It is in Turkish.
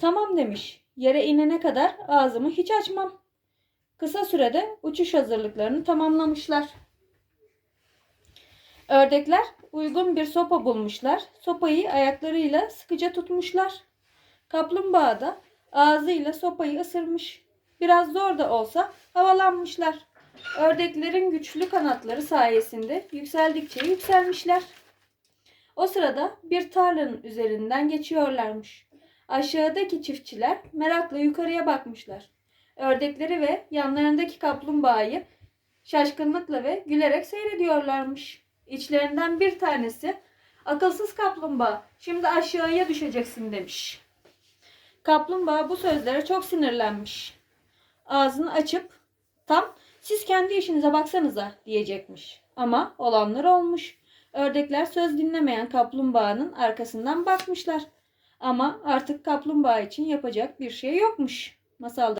Tamam demiş. Yere inene kadar ağzımı hiç açmam. Kısa sürede uçuş hazırlıklarını tamamlamışlar. Ördekler uygun bir sopa bulmuşlar. Sopayı ayaklarıyla sıkıca tutmuşlar. Kaplumbağa da ağzıyla sopayı ısırmış. Biraz zor da olsa havalanmışlar. Ördeklerin güçlü kanatları sayesinde yükseldikçe yükselmişler. O sırada bir tarlanın üzerinden geçiyorlarmış. Aşağıdaki çiftçiler merakla yukarıya bakmışlar. Ördekleri ve yanlarındaki kaplumbağayı şaşkınlıkla ve gülerek seyrediyorlarmış. İçlerinden bir tanesi akılsız kaplumbağa şimdi aşağıya düşeceksin demiş. Kaplumbağa bu sözlere çok sinirlenmiş. Ağzını açıp tam siz kendi işinize baksanıza diyecekmiş. Ama olanlar olmuş. Ördekler söz dinlemeyen kaplumbağanın arkasından bakmışlar. Ama artık kaplumbağa için yapacak bir şey yokmuş. Masalda